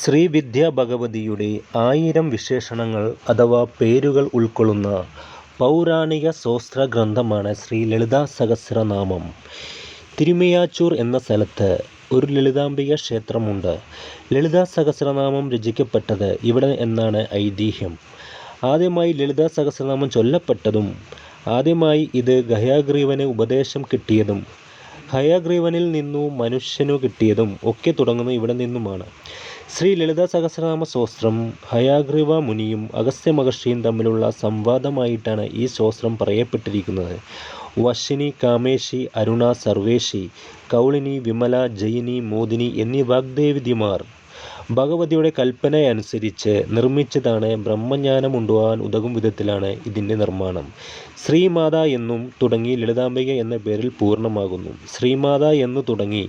ശ്രീവിദ്യ ഭഗവതിയുടെ ആയിരം വിശേഷണങ്ങൾ അഥവാ പേരുകൾ ഉൾക്കൊള്ളുന്ന പൗരാണിക സോസ്ത്ര ഗ്രന്ഥമാണ് ശ്രീ ലളിതാ സഹസ്രനാമം. തിരുമയാച്ചൂർ എന്ന സ്ഥലത്ത് ഒരു ലളിതാംബിക ക്ഷേത്രമുണ്ട്. ലളിതാ സഹസ്രനാമം രചിക്കപ്പെട്ടത് ഇവിടെ എന്നാണ് ഐതിഹ്യം. ആദ്യമായി ലളിതാ സഹസ്രനാമം ചൊല്ലപ്പെട്ടതും ആദ്യമായി ഇത് ഗയാഗ്രീവന് ഉപദേശം കിട്ടിയതും ഹയഗ്രീവനിൽ നിന്നു മനുഷ്യനു കിട്ടിയതും ഒക്കെ തുടങ്ങുന്നത് ഇവിടെ നിന്നുമാണ്. ശ്രീ ലളിതാ സഹസ്രനാമ സ്തോത്രം ഹയാഗ്രീവ മുനിയും അഗസ്ത്യ മഹർഷിയും തമ്മിലുള്ള സംവാദമായിട്ടാണ് ഈ സ്തോത്രം പറയപ്പെട്ടിരിക്കുന്നത്. വശിനി കാമേശി അരുണ സർവേശി കൗളിനി വിമല ജയിനി മോദിനി എന്നീ വാഗ്ദേവിതിമാർ ഭഗവതിയുടെ കൽപ്പനയനുസരിച്ച് നിർമ്മിച്ചതാണ് ബ്രഹ്മജ്ഞാനം ഉണ്ടാകാൻ ഉതകും വിധത്തിലാണ് ഇതിന്റെ നിർമ്മാണം. ശ്രീമാത എന്നും തുടങ്ങി ലളിതാംബിക എന്ന പേരിൽ പൂർണമാകുന്നു. ശ്രീമാത എന്നു തുടങ്ങി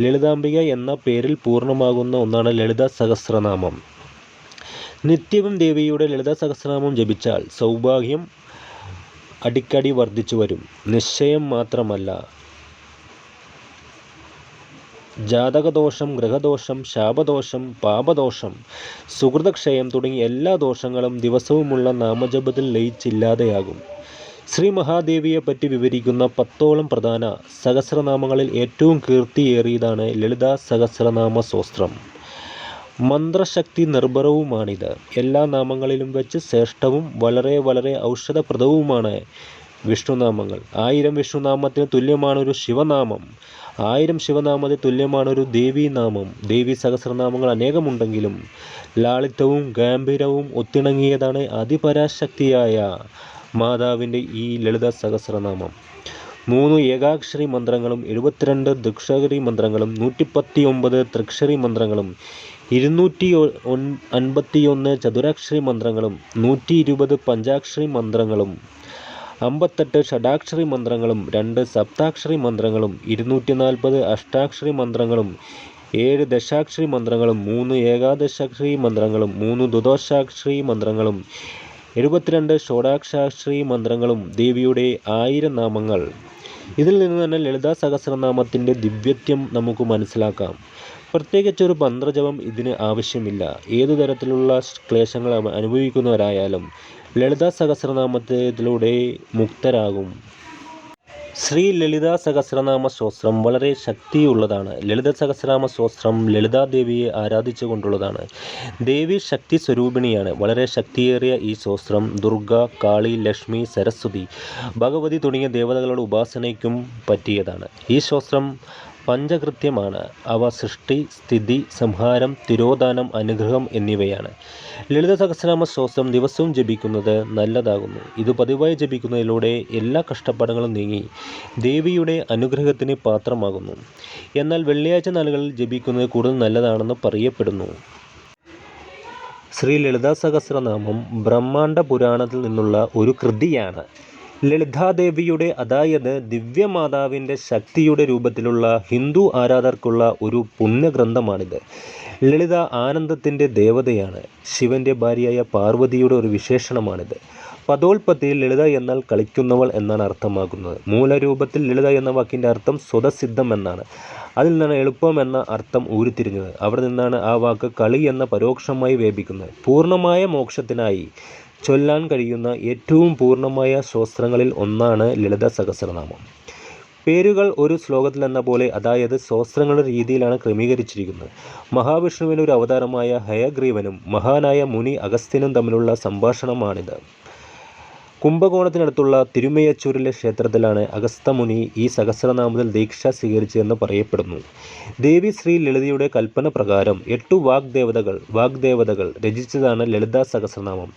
ലളിതാംബിക എന്ന പേരിൽ പൂർണമാകുന്ന ഒന്നാണ് ലളിത സഹസ്രനാമം. നിത്യവും ദേവിയുടെ ലളിത സഹസ്രനാമം ജപിച്ചാൽ സൗഭാഗ്യം അടിക്കടി വർദ്ധിച്ചു വരും. നിശ്ചയം മാത്രമല്ല ജാതകദോഷം ഗ്രഹദോഷം ശാപദോഷം പാപദോഷം സുഹൃതക്ഷയം തുടങ്ങിയ എല്ലാ ദോഷങ്ങളും ദിവസവുമുള്ള നാമജപത്തിൽ ലയിച്ചില്ലാതെയാകും. ശ്രീ മഹാദേവിയെ പറ്റി വിവരിക്കുന്ന പത്തോളം പ്രധാന സഹസ്രനാമങ്ങളിൽ ഏറ്റവും കീർത്തിയേറിയതാണ് ലളിതാ സഹസ്രനാമ സ്വസ്ത്രം മന്ത്രശക്തി നിർഭരവുമാണിത്. എല്ലാ നാമങ്ങളിലും വെച്ച് ശ്രേഷ്ഠവും വളരെ വളരെ ഔഷധപ്രദവുമാണ് വിഷ്ണുനാമങ്ങൾ. ആയിരം വിഷ്ണുനാമത്തിന് തുല്യമാണ് ഒരു ശിവനാമം. ആയിരം ശിവനാമത്തെ തുല്യമാണ് ഒരു ദേവീനാമം ദേവി സഹസ്രനാമങ്ങൾ അനേകമുണ്ടെങ്കിലും ലാളിത്യവും ഗാംഭീരവും ഒത്തിണങ്ങിയതാണ് അതിപരാശക്തിയായ മാതാവിന്റെ ഈ ലളിത സഹസ്രനാമം. മൂന്ന് ഏകാക്ഷരി മന്ത്രങ്ങളും എഴുപത്തിരണ്ട് ദുക്ഷരി മന്ത്രങ്ങളും നൂറ്റിപ്പത്തി ഒമ്പത് ത്രിക്ഷരി മന്ത്രങ്ങളും ഇരുന്നൂറ്റി അൻപത്തിയൊന്ന് ചതുരാക്ഷരി മന്ത്രങ്ങളും നൂറ്റി ഇരുപത് പഞ്ചാക്ഷരി മന്ത്രങ്ങളും അമ്പത്തെട്ട് ഷഡാക്ഷരി മന്ത്രങ്ങളും രണ്ട് സപ്താക്ഷരി മന്ത്രങ്ങളും ഇരുന്നൂറ്റി നാൽപ്പത് അഷ്ടാക്ഷരി മന്ത്രങ്ങളും ഏഴ് ദശാക്ഷരി മന്ത്രങ്ങളും മൂന്ന് ഏകാദശാക്ഷരി മന്ത്രങ്ങളും മൂന്ന് ദുദോഷാക്ഷരി മന്ത്രങ്ങളും എഴുപത്തിരണ്ട് ഷോഡാക്ഷാക്ഷരി മന്ത്രങ്ങളും ദേവിയുടെ ആയിരം നാമങ്ങൾ. ഇതിൽ നിന്ന് തന്നെ ലളിതാ സഹസ്രനാമത്തിന്റെ ദിവ്യത്വം നമുക്ക് മനസ്സിലാക്കാം. പ്രത്യേകിച്ചൊരു മന്ത്രജപം ഇതിന് ആവശ്യമില്ല. ഏതു തരത്തിലുള്ള ക്ലേശങ്ങൾ അനുഭവിക്കുന്നവരായാലും ലളിതാ സഹസ്രനാമത്തിലൂടെ മുക്തരാകും. ശ്രീ ലളിതാ സഹസ്രനാമ സ്തോത്രം വളരെ ശക്തിയുള്ളതാണ്. ലളിത സഹസ്രനാമ സ്തോത്രം ലളിതാദേവിയെ ആരാധിച്ചുകൊണ്ടുള്ളതാണ്. ദേവി ശക്തി സ്വരൂപിണിയാണ്. വളരെ ശക്തിയേറിയ ഈ സ്തോത്രം ദുർഗ കാളി ലക്ഷ്മി സരസ്വതി ഭഗവതി തുടങ്ങിയ ദേവതകളുടെ ഉപാസനയ്ക്കും പറ്റിയതാണ്. ഈ സ്തോത്രം പഞ്ചകൃത്യമാണ്. അവ സൃഷ്ടി സ്ഥിതി സംഹാരം തിരോധാനം അനുഗ്രഹം എന്നിവയാണ്. ലളിത സഹസ്രനാമ സ്തോത്രം ദിവസവും ജപിക്കുന്നത് നല്ലതാകുന്നു. ഇത് പതിവായി ജപിക്കുന്നതിലൂടെ എല്ലാ കഷ്ടപ്പാടുകളും നീങ്ങി ദേവിയുടെ അനുഗ്രഹത്തിന് പാത്രമാകുന്നു. എന്നാൽ വെള്ളിയാഴ്ച നാളുകളിൽ ജപിക്കുന്നത് കൂടുതൽ നല്ലതാണെന്ന് പറയപ്പെടുന്നു. ശ്രീ ലളിതാ സഹസ്രനാമം ബ്രഹ്മാണ്ഡ പുരാണത്തിൽ നിന്നുള്ള ഒരു കൃതിയാണ്. ലളിതാദേവിയുടെ അതായത് ദിവ്യമാതാവിന്റെ ശക്തിയുടെ രൂപത്തിലുള്ള ഹിന്ദു ആരാധകർക്കുള്ള ഒരു പുണ്യഗ്രന്ഥമാണിത്. ലളിത ആനന്ദത്തിന്റെ ദേവതയാണ്. ശിവന്റെ ഭാര്യയായ പാർവതിയുടെ ഒരു വിശേഷണമാണിത്. പദോൽപത്തിയിൽ ലളിത എന്നാൽ കളിക്കുന്നവൾ എന്നാണ് അർത്ഥമാക്കുന്നത്. മൂലരൂപത്തിൽ ലളിത എന്ന വാക്കിന്റെ അർത്ഥം സ്വതസിദ്ധം എന്നാണ്. അതിൽ നിന്നാണ് എളുപ്പം എന്ന അർത്ഥം ഊരിത്തിരിഞ്ഞത്. അവിടെ നിന്നാണ് ആ വാക്ക് കളി എന്ന പരോക്ഷമായി വ്യാപിക്കുന്നത്. പൂർണമായ മോക്ഷത്തിനായി ചൊല്ലാൻ കഴിയുന്ന ഏറ്റവും പൂർണമായ സ്വസ്ത്രങ്ങളിൽ ഒന്നാണ് ലളിത സഹസ്രനാമം. പേരുകൾ ഒരു ശ്ലോകത്തിൽ എന്ന പോലെ അതായത് സ്വസ്ത്രങ്ങളുടെ രീതിയിലാണ് ക്രമീകരിച്ചിരിക്കുന്നത്. മഹാവിഷ്ണുവിന്റെ ഒരു അവതാരമായ ഹയഗ്രീവനും മഹാനായ മുനി അഗസ്ത്യനും തമ്മിലുള്ള സംഭാഷണമാണിത്. കുംഭകോണത്തിനടുത്തുള്ള തിരുമയച്ചൂരിലെ ക്ഷേത്രത്തിലാണ് അഗസ്തമുനി ഈ സഹസ്രനാമത്തിൽ ദീക്ഷ സ്വീകരിച്ചതെന്ന് പറയപ്പെടുന്നു. ദേവി ശ്രീ ലളിതയുടെ കൽപ്പന പ്രകാരം എട്ടു വാഗ്ദേവതകൾ വാഗ്ദേവതകൾ രചിച്ചതാണ് ലളിതാ സഹസ്രനാമം.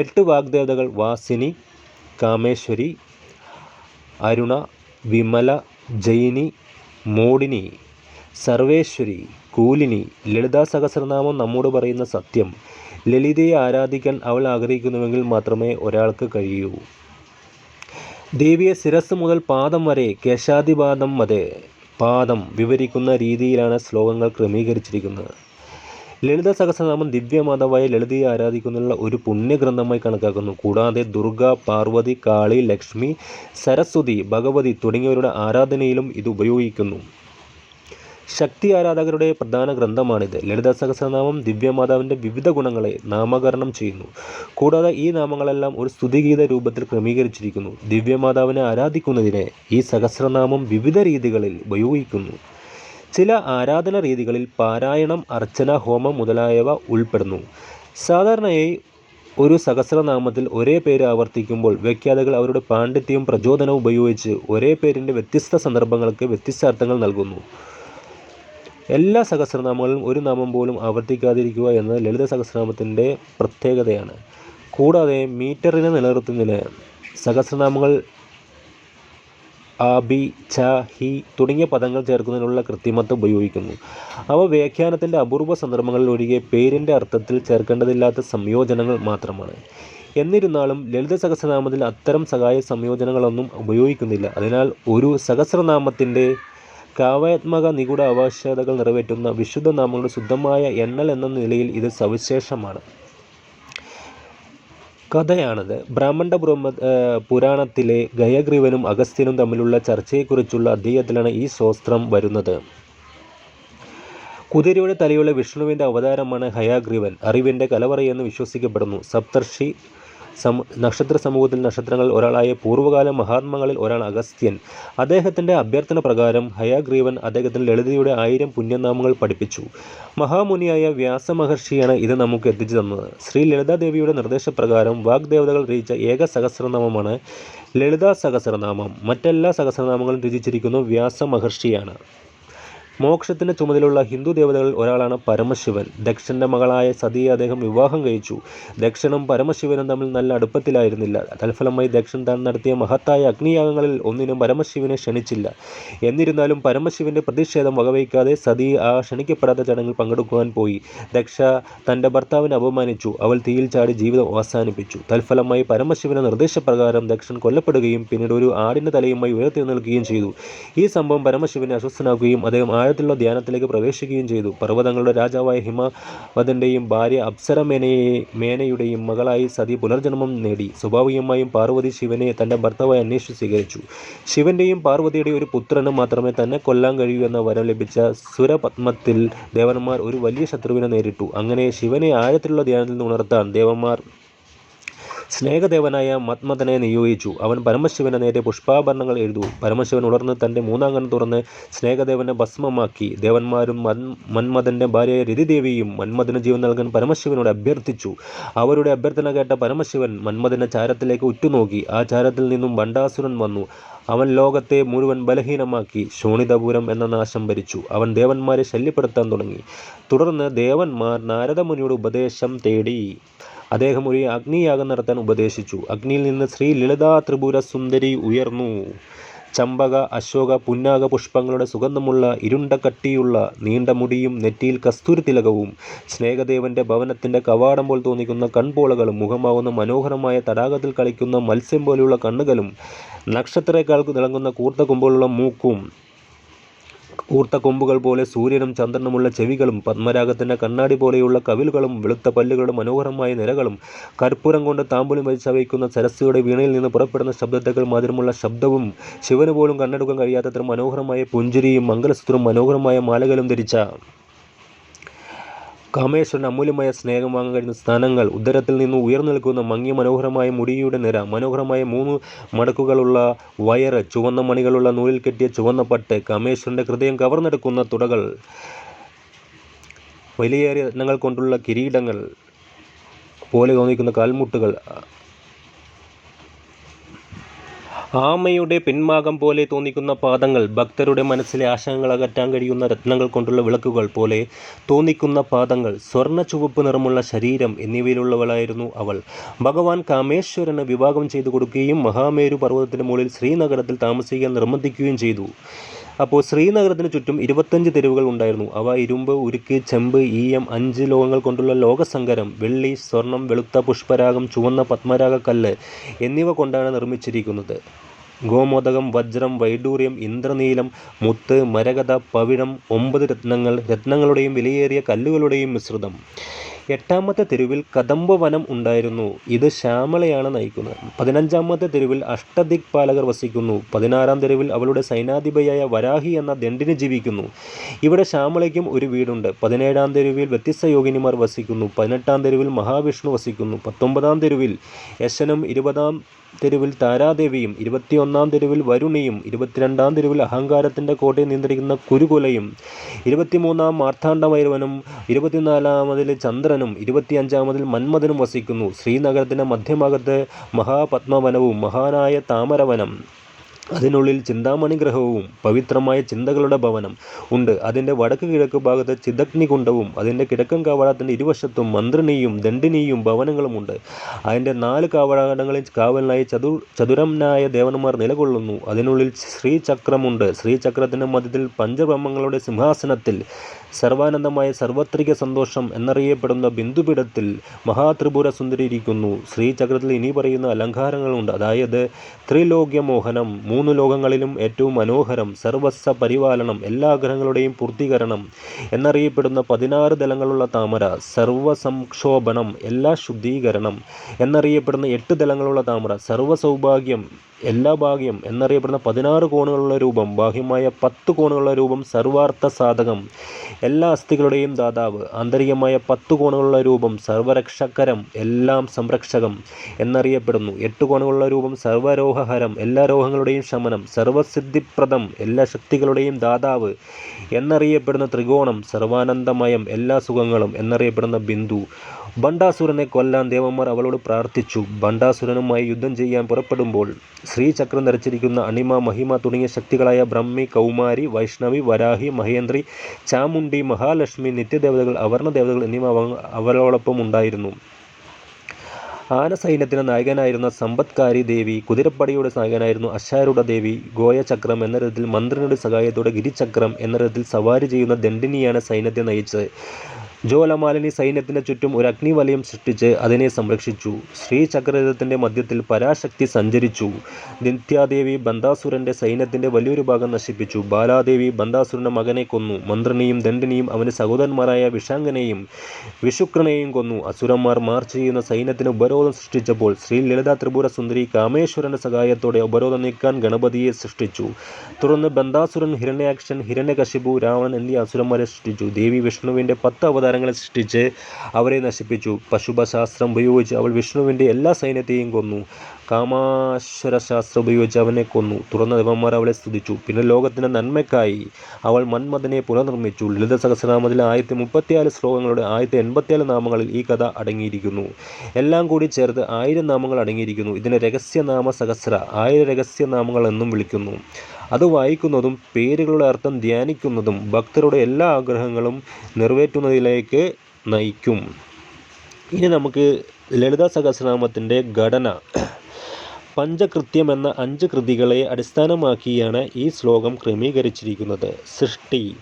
എട്ട് വാഗ്ദേവതകൾ വാസിനി കാമേശ്വരി അരുണ വിമല ജൈനി മോഡിനി സർവേശ്വരി കൂലിനി ലളിതാ സഹസ്രനാമം നമ്മോട് പറയുന്ന സത്യം. ലളിതയെ ആരാധിക്കാൻ അവൾ ആഗ്രഹിക്കുന്നുവെങ്കിൽ മാത്രമേ ഒരാൾക്ക് കഴിയൂ. ദേവിയെ ശിരസ് മുതൽ പാദം വരെ കേശാദിപാദം വരെ പാദം വിവരിക്കുന്ന രീതിയിലാണ് ശ്ലോകങ്ങൾ ക്രമീകരിച്ചിരിക്കുന്നത്. ലളിത സഹസ്രനാമം ദിവ്യമാതാവായ ലളിതയെ ആരാധിക്കുന്നതിനുള്ള ഒരു പുണ്യഗ്രന്ഥമായി കണക്കാക്കുന്നു. കൂടാതെ ദുർഗ പാർവതി കാളി ലക്ഷ്മി സരസ്വതി ഭഗവതി തുടങ്ങിയവരുടെ ആരാധനയിലും ഇത് ഉപയോഗിക്കുന്നു. ശക്തി ആരാധകരുടെ പ്രധാന ഗ്രന്ഥമാണിത്. ലളിത സഹസ്രനാമം ദിവ്യമാതാവിന്റെ വിവിധ ഗുണങ്ങളെ നാമകരണം ചെയ്യുന്നു. കൂടാതെ ഈ നാമങ്ങളെല്ലാം ഒരു സ്തുതിഗീത രൂപത്തിൽ ക്രമീകരിച്ചിരിക്കുന്നു. ദിവ്യമാതാവിനെ ആരാധിക്കുന്നതിന് ഈ സഹസ്രനാമം വിവിധ രീതികളിൽ ഉപയോഗിക്കുന്നു. ചില ആരാധന രീതികളിൽ പാരായണം അർച്ചന ഹോമം മുതലായവ ഉൾപ്പെടുന്നു. സാധാരണയായി ഒരു സഹസ്രനാമത്തിൽ ഒരേ പേര് ആവർത്തിക്കുമ്പോൾ വ്യാഖ്യാതകൾ അവരുടെ പാണ്ഡിത്യവും പ്രചോദനവും ഉപയോഗിച്ച് ഒരേ പേരിന്റെ വ്യത്യസ്ത സന്ദർഭങ്ങൾക്ക് വ്യത്യസ്താർത്ഥങ്ങൾ നൽകുന്നു. എല്ലാ സഹസ്രനാമങ്ങളും ഒരു നാമം പോലും ആവർത്തിക്കാതിരിക്കുക എന്നത് ലളിത സഹസ്രനാമത്തിന്റെ പ്രത്യേകതയാണ്. കൂടാതെ മീറ്ററിനെ നിലനിർത്തുന്നതിന് സഹസ്രനാമങ്ങൾ ആ ബി ച ഹി തുടങ്ങിയ പദങ്ങൾ ചേർക്കുന്നതിനുള്ള കൃത്രിമത്വം ഉപയോഗിക്കുന്നു. അവ വ്യാഖ്യാനത്തിന്റെ അപൂർവ സന്ദർഭങ്ങളിൽ ഒഴികെ പേരിന്റെ അർത്ഥത്തിൽ ചേർക്കേണ്ടതില്ലാത്ത സംയോജനങ്ങൾ മാത്രമാണ്. എന്നിരുന്നാലും ലളിത സഹസ്രനാമത്തിൽ അത്തരം സഹായ സംയോജനങ്ങളൊന്നും ഉപയോഗിക്കുന്നില്ല. അതിനാൽ ഒരു സഹസ്രനാമത്തിന്റെ കാവ്യാത്മക നിഗൂഢ ആവശ്യകതകൾ നിറവേറ്റുന്ന വിശുദ്ധ നാമങ്ങളുടെ ശുദ്ധമായ എണ്ണൽ എന്ന നിലയിൽ ഇത് സവിശേഷമാണ്. കഥയാണത്. ബ്രാഹ്മണ്ട ബ്രഹ്മ പുരാണത്തിലെ ഗയഗ്രീവനും അഗസ്ത്യനും തമ്മിലുള്ള ചർച്ചയെക്കുറിച്ചുള്ള അധ്യായത്തിലാണ് ഈ ശോസ്ത്രം വരുന്നത്. കുതിരയുടെ തലയുള്ള വിഷ്ണുവിന്റെ അവതാരമാണ് ഹയാഗ്രീവൻ. അറിവിന്റെ കലവറയെന്ന് വിശ്വസിക്കപ്പെടുന്നു. സപ്തർഷി സമ നക്ഷത്ര സമൂഹത്തിൽ നക്ഷത്രങ്ങളിൽ ഒരാളായ പൂർവകാല മഹാത്മാങ്ങളിൽ ഒരാൾ അഗസ്ത്യൻ. അദ്ദേഹത്തിന്റെ അഭ്യർത്ഥന പ്രകാരം ഹയാഗ്രീവൻ അദ്ദേഹത്തിന് ലളിതയുടെ ആയിരം പുണ്യനാമങ്ങൾ പഠിപ്പിച്ചു. മഹാമുനിയായ വ്യാസമഹർഷിയാണ് ഇത് നമുക്ക് എത്തിച്ചു തന്നത്. ശ്രീ ലളിതാദേവിയുടെ നിർദ്ദേശപ്രകാരം വാഗ്ദേവതകൾ രചിച്ച ഏക സഹസ്രനാമമാണ് ലളിതാ സഹസ്രനാമം. മറ്റെല്ലാ സഹസ്രനാമങ്ങളും രചിച്ചിരിക്കുന്നു വ്യാസമഹർഷിയാണ്. മോക്ഷത്തിന് ചുമതലയുള്ള ഹിന്ദു ദേവതകളിൽ ഒരാളാണ് പരമശിവൻ. ദക്ഷന്റെ മകളായ സതിയെ അദ്ദേഹം വിവാഹം കഴിച്ചു. ദക്ഷനും പരമശിവനും തമ്മിൽ നല്ല അടുപ്പത്തിലായിരുന്നില്ല. തൽഫലമായി ദക്ഷൻ താൻ നടത്തിയ മഹത്തായ അഗ്നിയാഗങ്ങളിൽ ഒന്നിനും പരമശിവനെ ക്ഷണിച്ചില്ല. എന്നിരുന്നാലും പരമശിവന്റെ പ്രതിഷേധം വകവയ്ക്കാതെ സതി ആ ക്ഷണിക്കപ്പെടാത്ത ചടങ്ങിൽ പങ്കെടുക്കുവാൻ പോയി. ദക്ഷ തന്റെ ഭർത്താവിനെ അപമാനിച്ചു. അവൾ തീയിൽ ചാടി ജീവിതം അവസാനിപ്പിച്ചു. തൽഫലമായി പരമശിവന്റെ നിർദ്ദേശപ്രകാരം ദക്ഷൻ കൊല്ലപ്പെടുകയും പിന്നീട് ഒരു ആടിന്റെ തലയുമായി ഉയർത്തി നിൽക്കുകയും ചെയ്തു. ഈ സംഭവം പരമശിവനെ അസ്വസ്ഥനാക്കുകയും അദ്ദേഹം ആഴത്തിലുള്ള ധ്യാനത്തിലേക്ക് പ്രവേശിക്കുകയും ചെയ്തു. പർവതങ്ങളുടെ രാജാവായ ഹിമവതന്റെയും ഭാര്യ അപ്സര മേനയെ മേനയുടെയും മകളായി സതി പുനർജന്മം നേടി. സ്വാഭാവികമായും പാർവതി ശിവനെ തന്റെ ഭർത്താവായി അന്വേഷിച്ച് സ്വീകരിച്ചു. ശിവന്റെയും പാർവതിയുടെയും ഒരു പുത്രന് മാത്രമേ തന്നെ കൊല്ലാൻ കഴിയൂ എന്ന വരം ലഭിച്ച സുരപത്മത്തിൽ ദേവന്മാർ ഒരു വലിയ ശത്രുവിനെ നേരിട്ടു. അങ്ങനെ ശിവനെ ആഴത്തിലുള്ള ധ്യാനത്തിൽ നിന്ന് ഉണർത്താൻ ദേവന്മാർ സ്നേഹദേവനായ മത്മഥനെ നിയോഗിച്ചു. അവൻ പരമശിവനെ നേരെ പുഷ്പാഭരണങ്ങൾ എഴുതു പരമശിവൻ ഉണർന്ന് തന്റെ മൂന്നാം തുറന്ന് സ്നേഹദേവനെ ഭസ്മമാക്കി. ദേവന്മാരും മന്മഥന്റെ ഭാര്യയായ രതിദേവിയും മന്മഥന് ജീവൻ നൽകാൻ പരമശിവനോട് അഭ്യർത്ഥിച്ചു. അവരുടെ അഭ്യർത്ഥന കേട്ട പരമശിവൻ മന്മഥന്റെ ചാരത്തിലേക്ക് ഉറ്റുനോക്കി. ആ ചാരത്തിൽ നിന്നും ഭണ്ഡാസുരൻ വന്നു. അവൻ ലോകത്തെ മുഴുവൻ ബലഹീനമാക്കി. ശോണിതപുരം എന്ന നാശം ഭരിച്ചു. അവൻ ദേവന്മാരെ ശല്യപ്പെടുത്താൻ തുടങ്ങി. തുടർന്ന് ദേവന്മാർ നാരദമുനിയുടെ ഉപദേശം തേടി. അദ്ദേഹം ഒരു അഗ്നിയാഗം നടത്താൻ ഉപദേശിച്ചു. അഗ്നിയിൽ നിന്ന് ശ്രീ ലളിതാ ത്രിപുര സുന്ദരി ഉയർന്നു. ചമ്പക അശോക പുന്നാക പുഷ്പങ്ങളുടെ സുഗന്ധമുള്ള ഇരുണ്ട കട്ടിയുള്ള നീണ്ട മുടിയും നെറ്റിയിൽ കസ്തൂരി തിലകവും സ്നേഹദേവന്റെ ഭവനത്തിന്റെ കവാടം പോലെ തോന്നിക്കുന്ന കൺപോളകളും മുഖമാവുന്ന മനോഹരമായ തടാകത്തിൽ കളിക്കുന്ന മത്സ്യം പോലെയുള്ള കണ്ണുകളും നക്ഷത്രക്കാൾക്ക് തിളങ്ങുന്ന കൂർത്ത കൊമ്പുകളുള്ള മൂക്കും കൂർത്ത കൊമ്പുകൾ പോലെ സൂര്യനും ചന്ദ്രനുമുള്ള ചെവികളും പത്മരാഗത്തിന്റെ കണ്ണാടി പോലെയുള്ള കവിലുകളും വെളുത്ത പല്ലുകളുടെ മനോഹരമായ നിരകളും കർപ്പൂരം കൊണ്ട് താമ്പൂലം വലിച്ചവയ്ക്കുന്ന സരസ്വയുടെ വീണയിൽ നിന്ന് പുറപ്പെടുന്ന ശബ്ദത്തേക്കാൾ മധുരമുള്ള ശബ്ദവും ശിവന് പോലും കണ്ണെടുക്കാൻ കഴിയാത്തത്ര മനോഹരമായ പുഞ്ചിരിയും മംഗലസൂത്രവും മനോഹരമായ മാലകളും ധരിച്ച കാമേശ്വരൻ അമൂല്യമായ സ്നേഹം വാങ്ങാൻ കഴിയുന്ന സ്ഥാനങ്ങൾ ഉദരത്തിൽ നിന്ന് ഉയർന്നു നിൽക്കുന്ന മങ്ങിയ മനോഹരമായ മുടിയുടെ നിര മനോഹരമായ മൂന്ന് മടക്കുകളുള്ള വയറ് ചുവന്ന മണികളുള്ള നൂലിൽ കെട്ടിയ ചുവന്ന പട്ട് കാമേശ്വരന്റെ ഹൃദയം കവർന്നെടുക്കുന്ന തുടകൾ വലിയേറിയ രത്നങ്ങൾ കൊണ്ടുള്ള കിരീടങ്ങൾ പോലെ തോന്നിക്കുന്ന കാൽമുട്ടുകൾ ആമയുടെ പിൻഭാഗം പോലെ തോന്നിക്കുന്ന പാദങ്ങൾ ഭക്തരുടെ മനസ്സിലെ ആശങ്കകൾ അകറ്റാൻ കഴിയുന്ന രത്നങ്ങൾ കൊണ്ടുള്ള വിളക്കുകൾ പോലെ തോന്നിക്കുന്ന പാദങ്ങൾ സ്വർണ ചുവപ്പ് നിറമുള്ള ശരീരം എന്നിവയിലുള്ളവളായിരുന്നു അവൾ. ഭഗവാൻ കാമേശ്വരന് വിവാഹം ചെയ്തു കൊടുക്കുകയും മഹാമേരു പർവതത്തിന് മുകളിൽ ശ്രീനഗരത്തിൽ താമസിക്കാൻ നിർബന്ധിക്കുകയും ചെയ്തു. അപ്പോൾ ശ്രീനഗരത്തിന് ചുറ്റും ഇരുപത്തഞ്ച് തെരുവുകൾ ഉണ്ടായിരുന്നു. അവ ഇരുമ്പ് ഉരുക്ക് ചെമ്പ് ഈയം അഞ്ച് ലോകങ്ങൾ കൊണ്ടുള്ള ലോകസങ്കരം വെള്ളി സ്വർണം വെളുത്ത പുഷ്പരാഗം ചുവന്ന പത്മരാഗക്കല്ല് എന്നിവ കൊണ്ടാണ് നിർമ്മിച്ചിരിക്കുന്നത്. ഗോമോദകം വജ്രം വൈഡൂര്യം ഇന്ദ്രനീലം മുത്ത് മരകത പവിഴം ഒമ്പത് രത്നങ്ങൾ രത്നങ്ങളുടെയും വിലയേറിയ കല്ലുകളുടെയും മിശ്രിതം. എട്ടാമത്തെ തെരുവിൽ കദംബ വനം ഉണ്ടായിരുന്നു. ഇത് ശ്യാമളയാണ് നയിക്കുന്നത്. പതിനഞ്ചാമത്തെ തെരുവിൽ അഷ്ടദിക്പാലകർ വസിക്കുന്നു. പതിനാറാം തെരുവിൽ അവളുടെ സൈനാധിപയായ വരാഹി എന്ന ദണ്ഡിന് ജീവിക്കുന്നു. ഇവിടെ ശ്യാമളയ്ക്കും ഒരു വീടുണ്ട്. പതിനേഴാം തെരുവിൽ വ്യത്യസ്ത യോഗിനിമാർ വസിക്കുന്നു. പതിനെട്ടാം തെരുവിൽ മഹാവിഷ്ണു വസിക്കുന്നു. പത്തൊമ്പതാം തെരുവിൽ യശനും ഇരുപതാം തെരുവിൽ താരാദേവിയും ഇരുപത്തിയൊന്നാം തെരുവിൽ വരുണിയും ഇരുപത്തിരണ്ടാം തെരുവിൽ അഹങ്കാരത്തിന്റെ കോട്ടയെ നിയന്ത്രിക്കുന്ന കുരുകുലയും ഇരുപത്തിമൂന്നാം മാർത്താണ്ഡഭൈരവനും ഇരുപത്തിനാലാമതിൽ ചന്ദ്രനും ഇരുപത്തിയഞ്ചാമതിൽ മന്മഥനും വസിക്കുന്നു. ശ്രീനഗരത്തിന്റെ മധ്യഭാഗത്ത് മഹാപത്മവനവും മഹാനായ താമരവനം. അതിനുള്ളിൽ ചിന്താമണി ഗ്രഹവും പവിത്രമായ ചിന്തകളുടെ ഭവനം ഉണ്ട്. അതിന്റെ വടക്ക് കിഴക്ക് ഭാഗത്ത് ചിദഗ്നികുണ്ടവും അതിന്റെ കിഴക്കൻ കവാടത്തിന്റെ ഇരുവശത്തും മന്ത്രിണിയും ദണ്ഡിനിയും ഭവനങ്ങളുമുണ്ട് അതിന്റെ നാല് കവാടങ്ങളിൽ കാവലിനായി ചതു ചതുരംനായ ദേവന്മാർ നിലകൊള്ളുന്നു. അതിനുള്ളിൽ ശ്രീചക്രമുണ്ട്. ശ്രീചക്രത്തിന്റെ മധ്യത്തിൽ പഞ്ചബ്രഹ്മങ്ങളുടെ സിംഹാസനത്തിൽ സർവാനന്ദമായ സർവത്രിക സന്തോഷം എന്നറിയപ്പെടുന്ന ബിന്ദുപീഠത്തിൽ മഹാത്രിപുര സുന്ദരിയിരിക്കുന്നു ശ്രീചക്രത്തിൽ ഇനി പറയുന്ന അലങ്കാരങ്ങളുണ്ട്. അതായത് ത്രിലോക്യമോഹനം മൂന്ന് ലോകങ്ങളിലും ഏറ്റവും മനോഹരം സർവസ്വ പരിപാലനം എല്ലാ ഗ്രഹങ്ങളുടെയും പൂർത്തീകരണം എന്നറിയപ്പെടുന്ന പതിനാറ് തലങ്ങളുള്ള താമര സർവസംക്ഷോഭണം എല്ലാ ശുദ്ധീകരണം എന്നറിയപ്പെടുന്ന എട്ട് തലങ്ങളുള്ള താമര സർവസൗഭാഗ്യം എല്ലാ ഭാഗ്യം എന്നറിയപ്പെടുന്ന പതിനാറ് കോണുകളുള്ള രൂപം ബാഹ്യമായ പത്ത് കോണുകളുള്ള രൂപം സർവാർത്ഥ സാധകം എല്ലാ അസ്ഥികളുടെയും ദാതാവ് ആന്തരികമായ പത്ത് കോണുകളുള്ള രൂപം സർവരക്ഷകരം എല്ലാം സംരക്ഷകം എന്നറിയപ്പെടുന്നു. എട്ട് കോണുകളുള്ള രൂപം സർവരോഹഹരം എല്ലാ രോഗങ്ങളുടെയും ശമനം സർവസിദ്ധിപ്രദം എല്ലാ ശക്തികളുടെയും ദാതാവ് എന്നറിയപ്പെടുന്ന ത്രികോണം സർവാനന്ദമയം എല്ലാ സുഖങ്ങളും എന്നറിയപ്പെടുന്ന ബിന്ദു. ബണ്ടാസുരനെ കൊല്ലാൻ ദേവന്മാർ അവളോട് പ്രാർത്ഥിച്ചു. ബണ്ടാസുരനുമായി യുദ്ധം ചെയ്യാൻ പുറപ്പെടുമ്പോൾ ശ്രീചക്രം ധരിച്ചിരിക്കുന്ന അണിമ മഹിമ തുടങ്ങിയ ശക്തികളായ ബ്രഹ്മി കൗമാരി വൈഷ്ണവി വരാഹി മഹേന്ദ്രി ചാമുണ്ടി മഹാലക്ഷ്മി നിത്യദേവതകൾ അവർണ ദേവതകൾ എന്നിവ അവരോടൊപ്പം ഉണ്ടായിരുന്നു. ആന സൈന്യത്തിന് നായകനായിരുന്ന സമ്പത്കാരി ദേവി കുതിരപ്പടിയുടെ നായകനായിരുന്നു അശാരുട ദേവി ഗോയചക്രം എന്ന രഥത്തിൽ മന്ത്രിയുടെ സഹായത്തോടെ ഗിരിചക്രം എന്ന രഥത്തിൽ സവാരി ചെയ്യുന്ന ദണ്ഡിനിയാണ് സൈന്യത്തെ നയിച്ചത്. ജ്വാലമാലിനി സൈന്യത്തിന് ചുറ്റും ഒരു അഗ്നിവലയം സൃഷ്ടിച്ച് അതിനെ സംരക്ഷിച്ചു. ശ്രീചക്രരഥത്തിന്റെ മധ്യത്തിൽ പരാശക്തി സഞ്ചരിച്ചു. നിത്യാദേവി ബന്ധാസുരന്റെ സൈന്യത്തിന്റെ വലിയൊരു ഭാഗം നശിപ്പിച്ചു. ബാലാദേവി ബന്ധാസുരന്റെ മകനെ കൊന്നു. മന്ത്രിനെയും ദണ്ഡിനെയും അവന്റെ സഹോദരന്മാരായ വിഷാങ്കനെയും വിശുക്രനെയും കൊന്നു. അസുരന്മാർ മാർച്ച് ചെയ്യുന്ന സൈന്യത്തിന് ഉപരോധം സൃഷ്ടിച്ചപ്പോൾ ശ്രീ ലളിത ത്രിപുര സുന്ദരി കാമേശ്വരന്റെ സഹായത്തോടെ ഉപരോധം നീക്കാൻ ഗണപതിയെ സൃഷ്ടിച്ചു. തുടർന്ന് ബന്ധാസുരൻ ഹിരണ്യാക്ഷൻ ഹിരണ്യകശിപു രാവണൻ എന്നീ അസുരന്മാരെ സൃഷ്ടിച്ചു. ദേവി വിഷ്ണുവിന്റെ പത്ത് അവതാരങ്ങളെ സൃഷ്ടിച്ച് അവരെ നശിപ്പിച്ചു. പശുപശാസ്ത്രം ഉപയോഗിച്ച് അവൾ വിഷ്ണുവിന്റെ എല്ലാ സൈന്യത്തെയും കൊന്നു. കാമാശ്വരശാസ്ത്രം ഉപയോഗിച്ച് അവനെ കൊന്നു. തുറന്ന ദേവന്മാർ അവളെ സ്തുതിച്ചു. പിന്നെ ലോകത്തിന്റെ നന്മയ്ക്കായി അവൾ മന്മഥനെ പുനർനിർമ്മിച്ചു. ലളിത സഹസ്രനാമത്തിലെ ആയിരത്തി മുപ്പത്തിയാൽ ശ്ലോകങ്ങളുടെ ആയിരത്തി എൺപത്തിയാൽ നാമങ്ങളിൽ ഈ കഥ അടങ്ങിയിരിക്കുന്നു. എല്ലാം കൂടി ചേർത്ത് ആയിരം നാമങ്ങൾ അടങ്ങിയിരിക്കുന്നു. ഇതിനെ രഹസ്യനാമ സഹസ്ര ആയിരം രഹസ്യനാമങ്ങൾ എന്നും വിളിക്കുന്നു. അത് വായിക്കുന്നതും പേരുകളുടെ അർത്ഥം ധ്യാനിക്കുന്നതും ഭക്തരുടെ എല്ലാ ആഗ്രഹങ്ങളും നിറവേറ്റുന്നതിലേക്ക് നയിക്കും. ഇനി നമുക്ക് ലളിതാ സഹസ്രനാമത്തിന്റെ ഘടന. പഞ്ചകൃത്യം എന്ന അഞ്ച് കൃതികളെ അടിസ്ഥാനമാക്കിയാണ് ഈ ശ്ലോകം ക്രമീകരിച്ചിരിക്കുന്നത്. സൃഷ്ടി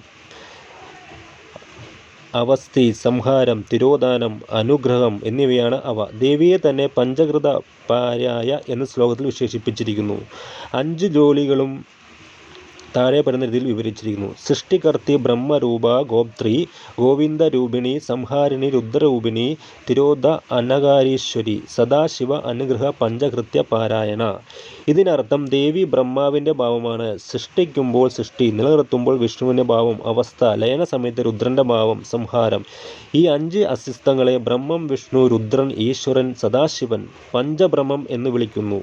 അവസ്ഥി സംഹാരം തിരോധാനം അനുഗ്രഹം എന്നിവയാണ് അവ. ദേവിയെ തന്നെ പഞ്ചകൃത പാരായ എന്ന ശ്ലോകത്തിൽ വിശേഷിപ്പിച്ചിരിക്കുന്നു. അഞ്ച് ജോലികളും താഴെ പറയുന്ന രീതിയിൽ വിവരിച്ചിരിക്കുന്നു. സൃഷ്ടികർത്തി ബ്രഹ്മരൂപ ഗോപ്ത്രി ഗോവിന്ദരൂപിണി സംഹാരിണി രുദ്രരൂപിണി തിരോധ അനകാരീശ്വരി സദാശിവ അനുഗ്രഹ പഞ്ചകൃത്യ പാരായണ. ഇതിനർത്ഥം ദേവി ബ്രഹ്മാവിന്റെ ഭാവമാണ്. സൃഷ്ടിക്കുമ്പോൾ സൃഷ്ടി നിലനിർത്തുമ്പോൾ വിഷ്ണുവിന്റെ ഭാവം അവസ്ഥ ലയന സമയത്ത് രുദ്രന്റെ ഭാവം സംഹാരം. ഈ അഞ്ച് അസ്തിത്വങ്ങളെ ബ്രഹ്മം വിഷ്ണു രുദ്രൻ ഈശ്വരൻ സദാശിവൻ പഞ്ചബ്രഹ്മം എന്ന് വിളിക്കുന്നു.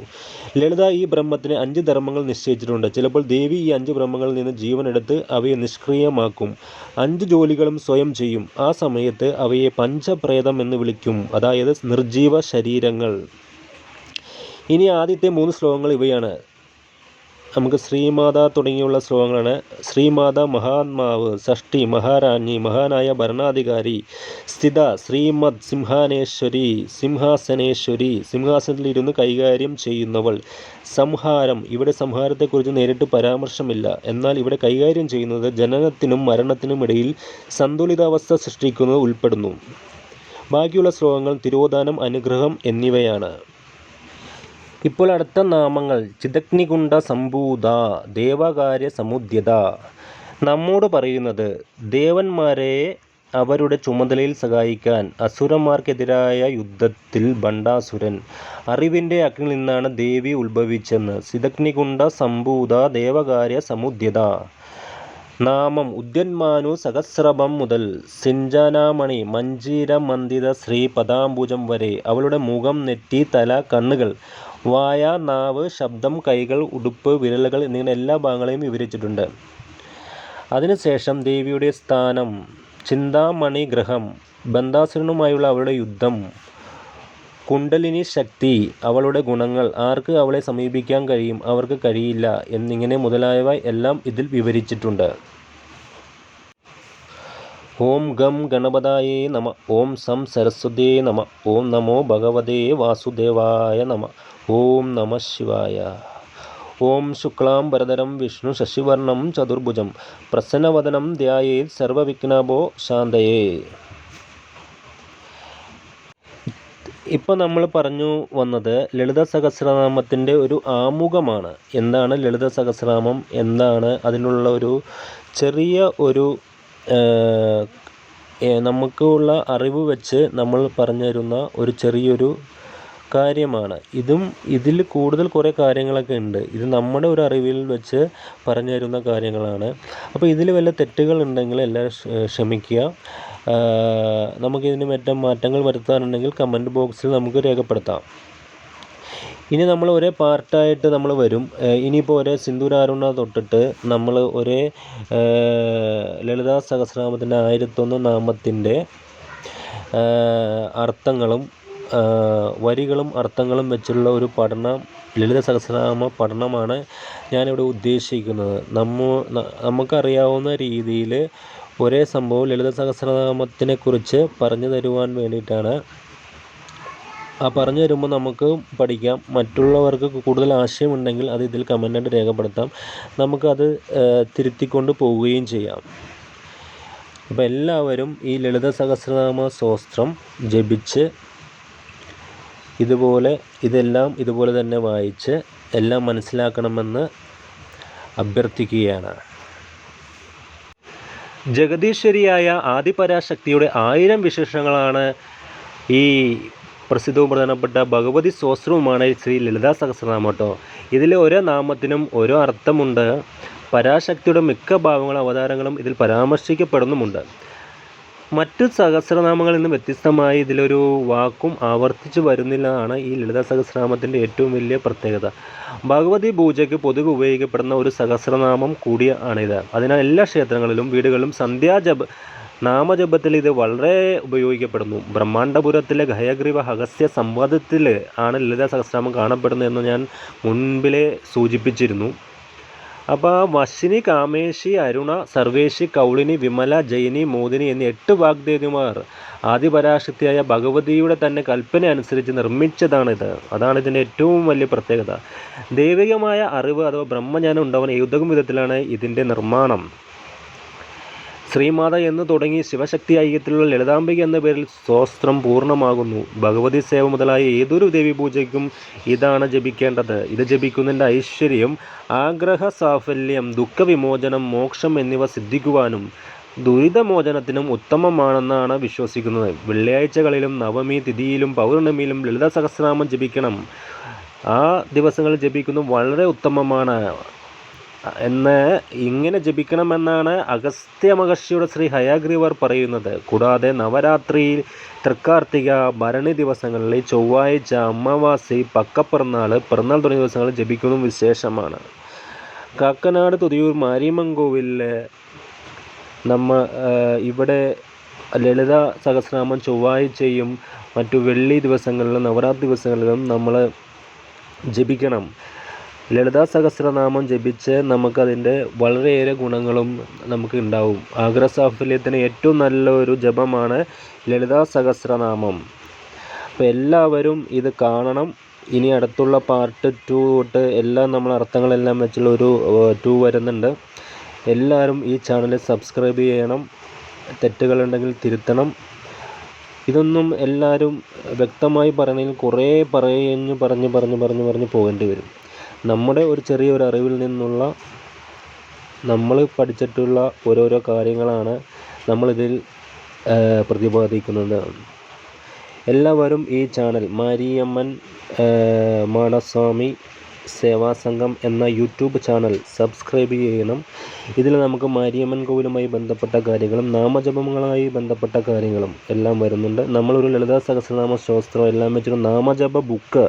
ലളിത ഈ ബ്രഹ്മത്തിന് അഞ്ച് ധർമ്മങ്ങൾ നിശ്ചയിച്ചിട്ടുണ്ട്. ചിലപ്പോൾ ദേവി ഈ അഞ്ച് ബ്രഹ്മങ്ങളിൽ നിന്ന് ജീവനെടുത്ത് അവയെ നിഷ്ക്രിയമാക്കും. അഞ്ച് ജോലികളും സ്വയം ചെയ്യും. ആ സമയത്ത് അവയെ പഞ്ചപ്രേതം എന്ന് വിളിക്കും. അതായത് നിർജീവ ശരീരങ്ങൾ ഇനി ആദ്യത്തെ മൂന്ന് ശ്ലോകങ്ങൾ ഇവയാണ്. നമുക്ക് ശ്രീമാത തുടങ്ങിയുള്ള ശ്ലോകങ്ങളാണ്. ശ്രീമാത മഹാത്മാവ് ഷഷ്ടി മഹാരാജ്ഞി മഹാനായ ഭരണാധികാരി സ്ഥിത ശ്രീമദ് സിംഹാനേശ്വരി സിംഹാസനേശ്വരി സിംഹാസനത്തിൽ ഇരുന്ന് കൈകാര്യം ചെയ്യുന്നവൾ. സംഹാരം ഇവിടെ സംഹാരത്തെക്കുറിച്ച് നേരിട്ട് പരാമർശമില്ല. എന്നാൽ ഇവിടെ കൈകാര്യം ചെയ്യുന്നത് ജനനത്തിനും മരണത്തിനും ഇടയിൽ സന്തുലിതാവസ്ഥ സൃഷ്ടിക്കുന്നത് ഉൾപ്പെടുന്നു. ബാക്കിയുള്ള ശ്ലോകങ്ങൾ തിരോധാനം അനുഗ്രഹം എന്നിവയാണ്. ഇപ്പോൾ അടുത്ത നാമങ്ങൾ ചിദഗ്നികുണ്ട സംഭൂത ദേവകാര്യ സമുദ്യത നമ്മോട് പറയുന്നത് ദേവന്മാരെ അവരുടെ ചുമതലയിൽ സഹായിക്കാൻ അസുരന്മാർക്കെതിരായ യുദ്ധത്തിൽ ഭണ്ഡാസുരൻ അറിവിന്റെ അഗ്നിൽ നിന്നാണ് ദേവി ഉത്ഭവിച്ചെന്ന്. സിതഗ്നികുണ്ട സംഭൂത ദേവകാര്യ സമുദ്യത നാമം ഉദ്യന്മാനു സഹസ്രഭം മുതൽ സിഞ്ചാനാമണി മഞ്ജീര മന്ദിത ശ്രീ പദാംബുജം വരെ അവളുടെ മുഖം നെറ്റി തല കണ്ണുകൾ വായ നാവ് ശബ്ദം കൈകൾ ഉടുപ്പ് വിരലുകൾ എന്നിങ്ങനെ എല്ലാ ഭാഗങ്ങളെയും വിവരിച്ചിട്ടുണ്ട്. അതിനുശേഷം ദേവിയുടെ സ്ഥാനം ചിന്താമണി ഗ്രഹം ബന്ധാസുരനുമായുള്ള അവളുടെ യുദ്ധം കുണ്ടലിനി ശക്തി അവളുടെ ഗുണങ്ങൾ ആർക്ക് അവളെ സമീപിക്കാൻ കഴിയും അവർക്ക് കഴിയില്ല എന്നിങ്ങനെ മുതലായവ എല്ലാം ഇതിൽ വിവരിച്ചിട്ടുണ്ട്. ഓം ഗം ഗണപതായേ നമ ഓം സം സരസ്വതേ നമ ഓം നമോ ഭഗവതേ വാസുദേവായ നമ ഓം നമ ശിവായ. ഓം ശുക്ലാം വരദരം വിഷ്ണു ശശിവർണം ചതുർഭുജം പ്രസന്നവദനം ധ്യായേ സർവവിഘ്നഭോ ശാന്തയേ. ഇപ്പോൾ നമ്മൾ പറഞ്ഞു വന്നത് ലളിത സഹസ്രനാമത്തിന്റെ ഒരു ആമുഖമാണ്. എന്താണ് ലളിത സഹസ്രനാമം? എന്താണ് അതിനുള്ള ഒരു ചെറിയ ഒരു നമുക്കുള്ള അറിവ് വെച്ച് നമ്മൾ പറഞ്ഞു തരുന്ന ഒരു ചെറിയൊരു കാര്യമാണ്. ഇതും ഇതിൽ കൂടുതൽ കുറേ കാര്യങ്ങളൊക്കെ ഉണ്ട്. ഇത് നമ്മുടെ ഒരു അറിവിൽ വെച്ച് പറഞ്ഞു തരുന്ന കാര്യങ്ങളാണ്. അപ്പോൾ ഇതിൽ വല്ല തെറ്റുകൾ ഉണ്ടെങ്കിൽ എല്ലാവരും ക്ഷമിക്കുക. നമുക്കിതിന് മറ്റേ മാറ്റങ്ങൾ വരുത്താനുണ്ടെങ്കിൽ കമന്റ് ബോക്സിൽ നമുക്ക് രേഖപ്പെടുത്താം. ഇനി നമ്മൾ ഒരേ പാർട്ടായിട്ട് നമ്മൾ വരും. ഇനിയിപ്പോൾ ഒരേ സിന്ദൂരാരുണ തൊട്ടിട്ട് നമ്മൾ ഒരേ ലളിതാ സഹസ്രനാമത്തിന്റെ ആയിരത്തൊന്ന് നാമത്തിന്റെ അർത്ഥങ്ങളും വരികളും അർത്ഥങ്ങളും വെച്ചുള്ള ഒരു പഠനം ലളിത സഹസ്രനാമ പഠനമാണ് ഞാനിവിടെ ഉദ്ദേശിക്കുന്നത്. നമ്മ നമുക്കറിയാവുന്ന രീതിയിൽ ഒരേ സംഭവം ലളിത സഹസ്രനാമത്തിനെ കുറിച്ച് പറഞ്ഞു തരുവാൻ വേണ്ടിയിട്ടാണ്. ആ പറഞ്ഞു തരുമ്പോൾ നമുക്ക് പഠിക്കാം. മറ്റുള്ളവർക്ക് കൂടുതൽ ആശയമുണ്ടെങ്കിൽ അത് ഇതിൽ കമന്റായിട്ട് രേഖപ്പെടുത്താം. നമുക്കത് തിരുത്തിക്കൊണ്ട് പോവുകയും ചെയ്യാം. അപ്പോൾ എല്ലാവരും ഈ ലളിത സഹസ്രനാമ സ്തോത്രം ജപിച്ച് ഇതുപോലെ ഇതെല്ലാം ഇതുപോലെ തന്നെ വായിച്ച് എല്ലാം മനസ്സിലാക്കണമെന്ന് അഭ്യർത്ഥിക്കുകയാണ്. ജഗദീശ്വരിയായ ആദിപരാശക്തിയുടെ ആയിരം വിശേഷങ്ങളാണ് ഈ പ്രസിദ്ധവും പ്രധാനപ്പെട്ട ഭഗവതി സ്വസ്ത്രവുമാണ് ശ്രീ ലളിതാ സഹസ്രനാമം കേട്ടോ. ഇതിൽ ഓരോ നാമത്തിനും ഓരോ അർത്ഥമുണ്ട്. പരാശക്തിയുടെ മിക്ക ഭാവങ്ങളും അവതാരങ്ങളും ഇതിൽ പരാമർശിക്കപ്പെടുന്നുമുണ്ട്. മറ്റു സഹസ്രനാമങ്ങളിൽ നിന്ന് വ്യത്യസ്തമായി ഇതിലൊരു വാക്കും ആവർത്തിച്ചു വരുന്നില്ലെന്നാണ് ഈ ലളിത സഹസ്രനാമത്തിന്റെ ഏറ്റവും വലിയ പ്രത്യേകത. ഭഗവതി പൂജയ്ക്ക് പൊതുവെ ഉപയോഗിക്കപ്പെടുന്ന ഒരു സഹസ്രനാമം കൂടിയാണിത് അതിനാൽ എല്ലാ ക്ഷേത്രങ്ങളിലും വീടുകളിലും സന്ധ്യാജപ നാമജപത്തിൽ ഇത് വളരെ ഉപയോഗിക്കപ്പെടുന്നു. ബ്രഹ്മാണ്ഡപുരത്തിലെ ഗയഗ്രീവ ഹഹസ്യ സംവാദത്തിൽ ആണ് ലളിത സഹസ്രനാമം കാണപ്പെടുന്നതെന്ന് ഞാൻ മുൻപിലെ സൂചിപ്പിച്ചിരുന്നു. അപ്പോൾ വശിനി കാമേശി അരുണ സർവേശി കൗളിനി വിമല ജൈനി മോദിനി എന്നീ എട്ട് വാഗ്ദേവിമാർ ആദിപരാശക്തിയായ ഭഗവതിയുടെ തന്നെ കൽപ്പന അനുസരിച്ച് നിർമ്മിച്ചതാണിത്. അതാണ് ഇതിന്റെ ഏറ്റവും വലിയ പ്രത്യേകത. ദൈവികമായ അറിവ് അഥവാ ബ്രഹ്മജ്ഞാനം ഉണ്ടാവുന്ന ഏതൊക്കെ വിധത്തിലാണ് ഇതിന്റെ നിർമ്മാണം. ശ്രീമാത എന്ന് തുടങ്ങി ശിവശക്തി ഐക്യത്തിലുള്ള ലളിതാംബിക എന്ന പേരിൽ സ്തോത്രം പൂർണമാകുന്നു. ഭഗവതി സേവ മുതലായ ഏതൊരു ദേവി പൂജയ്ക്കും ഇതാണ് ജപിക്കേണ്ടത്. ഇത് ജപിക്കുന്നതിന്റെ ഐശ്വര്യം ആഗ്രഹ സാഫല്യം ദുഃഖവിമോചനം മോക്ഷം എന്നിവ സിദ്ധിക്കുവാനും ദുരിതമോചനത്തിനും ഉത്തമമാണെന്നാണ് വിശ്വസിക്കുന്നത്. വെള്ളിയാഴ്ചകളിലും നവമി തിഥിയിലും പൗർണമിയിലും ലളിത സഹസ്രനാമം ജപിക്കണം. ആ ദിവസങ്ങളിൽ ജപിക്കുന്നത് വളരെ ഉത്തമമാണ്. എന്ന് ഇങ്ങനെ ജപിക്കണമെന്നാണ് അഗസ്ത്യ മഹർഷിയുടെ ശ്രീ ഹയാഗ്രീവർ പറയുന്നത്. കൂടാതെ നവരാത്രിയിൽ തൃക്കാർത്തിക ഭരണി ദിവസങ്ങളിൽ ചൊവ്വാഴ്ച അമാവാസി പക്കപ്പിറന്നാൾ പിറന്നാൾ തുടങ്ങിയ ദിവസങ്ങളിൽ ജപിക്കുന്നതും വിശേഷമാണ്. കാക്കനാട് തുതിയൂർ മാരിയമ്മൻകോവിലിൽ നമ്മ ഇവിടെ ലളിത സഹസ്രനാമം ചൊവ്വാഴ്ചയും മറ്റു വെള്ളി ദിവസങ്ങളിലും നവരാത്രി ദിവസങ്ങളിലും നമ്മൾ ജപിക്കണം. ലളിതാ സഹസ്രനാമം ജപിച്ച് നമുക്കതിന്റെ വളരെയേറെ ഗുണങ്ങളും നമുക്ക് ഉണ്ടാവും. ആഗ്രഹസാഫല്യത്തിന് ഏറ്റവും നല്ലൊരു ജപമാണ് ലളിതാ സഹസ്രനാമം അപ്പോൾ എല്ലാവരും ഇത് കാണണം. ഇനി അടുത്തുള്ള പാർട്ട് ടു തൊട്ട് എല്ലാം നമ്മൾ അർത്ഥങ്ങളെല്ലാം വെച്ചുള്ള ഒരു ടു വരുന്നുണ്ട്. എല്ലാവരും ഈ ചാനൽ സബ്സ്ക്രൈബ് ചെയ്യണം. തെറ്റുകളുണ്ടെങ്കിൽ തിരുത്തണം. ഇതൊന്നും എല്ലാവരും വ്യക്തമായി പറയണമെങ്കിൽ കുറേ പറഞ്ഞു പറഞ്ഞ് പറഞ്ഞ് പറഞ്ഞ് പറഞ്ഞ് പോകേണ്ടി വരും. നമ്മുടെ ഒരു ചെറിയൊരു അറിവിൽ നിന്നുള്ള നമ്മൾ പഠിച്ചിട്ടുള്ള ഓരോരോ കാര്യങ്ങളാണ് നമ്മളിതിൽ പ്രതിപാദിക്കുന്നത്. എല്ലാവരും ഈ ചാനൽ മാരിയമ്മൻ മാടസ്വാമി സേവാസംഘം എന്ന യൂട്യൂബ് ചാനൽ സബ്സ്ക്രൈബ് ചെയ്യണം. ഇതിൽ നമുക്ക് മാരിയമ്മൻ കോവിലുമായി ബന്ധപ്പെട്ട കാര്യങ്ങളും നാമജപങ്ങളുമായി ബന്ധപ്പെട്ട കാര്യങ്ങളും എല്ലാം വരുന്നുണ്ട്. നമ്മളൊരു ലളിതാ സഹസ്രനാമ ശാസ്ത്രം എല്ലാം വെച്ചൊരു നാമജപ ബുക്ക്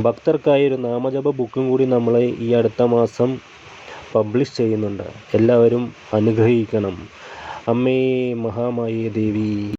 ഭക്തർക്കായി ഒരു നാമജപ ബുക്കും കൂടി നമ്മൾ ഈ അടുത്ത മാസം പബ്ലിഷ് ചെയ്യുന്നുണ്ട്. എല്ലാവരും അനുഗ്രഹിക്കണം. അമ്മേ മഹാമായ ദേവി.